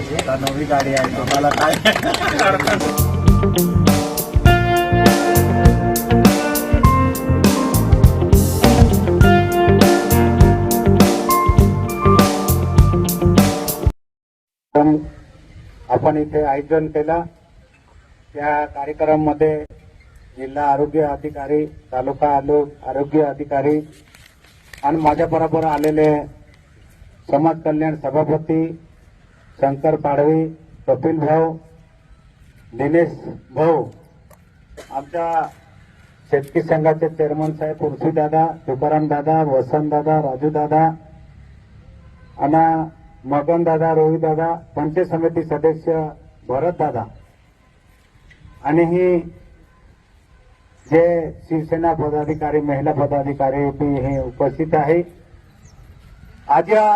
आता नवी गाडी आहे तुम्हाला काय? आपण इथे आयोजन केलं. त्या कार्यक्रमामध्ये जिल्हा आरोग्य अधिकारी तालुका आरोग्य अधिकारी आणि माझ्या बरोबर आलेले समाज कल्याण सभापती शंकर पाडवी कपिल भाऊ दिनेश भाऊ. आमच्या शेतकरी संघाचे चेअरमन साहेब उर्फी दादा तुकाराम दादा वसंत दादा राजू दादा आणि मगन दादा रोहित दादा पंचायत समिती सदस्य भरत दादा. आणि ही जे शिवसेना पदाधिकारी महिला पदाधिकारी हे उपस्थित आहे. आज या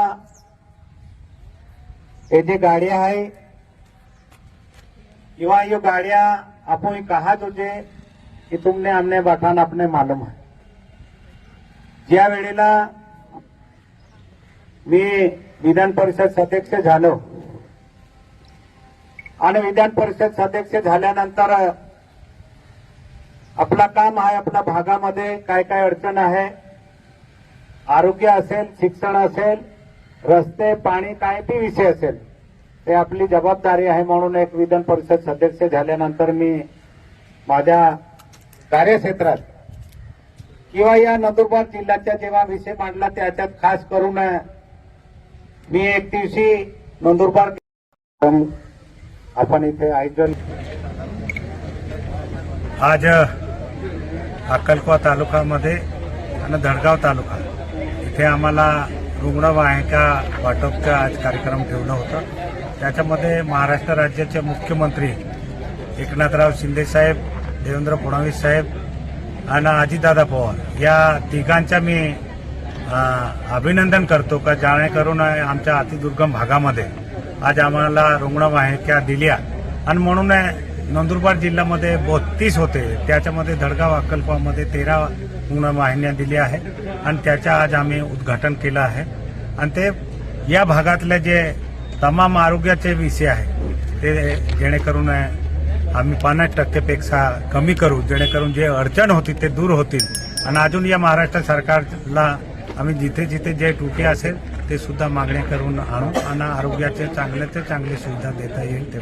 येथे जे गाड्या आहे किंवा यो गाड्या आपण कहा तुझे की तुमने हमने बठान आपने मालूम आहे ज्या वेळेला मी विधान परिषद सदस्य झालो आणि विधान परिषद सदस्य झाल्यानंतर आपला काम आहे आपल्या भागामध्ये काय काय अडचण आहे आरोग्य असेल शिक्षण असेल रस्ते पाणी काय बी विषय असेल ते आपली जबाबदारी आहे म्हणून एक विधान परिषद सदस्य झाल्यानंतर मी माझ्या कार्यक्षेत्रात किंवा या नंदुरबार जिल्ह्याच्या जेव्हा विषय मांडला त्याच्यात खास करून मी एक दिवशी नंदुरबार आपण इथे आयोजन आज अक्कलकोवा तालुक्यामध्ये आणि धडगाव तालुका इथे आम्हाला रुग्णवाहिका वाटपचा आज कार्यक्रम ठेवलं होतं. त्याच्यामध्ये महाराष्ट्र राज्याचे मुख्यमंत्री एकनाथराव शिंदेसाहेब देवेंद्र फडणवीस साहेब आणि अजितदादा पवार. या तिघांच्या मी अभिनंदन करतो का जेणेकरून आमच्या अतिदुर्गम भागामध्ये आज आम्हाला रुग्णवाहिका दिल्या. आणि म्हणून नंदुरबार जिल्ह्यामध्ये बत्तीस होते. त्याच्यामध्ये धडगाव अकल्पामध्ये तेरा रुग्णवाहिन्या दिल्या आहे आणि त्याचं आज आम्ही उद्घाटन केलं आहे. आणि ते या भागातले जे तमाम आरोग्याचे विषय आहे ते जेणेकरून आम्ही पन्नास टक्केपेक्षा कमी करू. जेणेकरून जे अडचण होती ते दूर होतील. आणि अजून या महाराष्ट्र सरकारला आम्ही जिथे जिथे जे तुटे असेल ते सुद्धा मागण्या करून आणू. आणि आरोग्याचे चांगले ते चांगली सुविधा देता येईल ते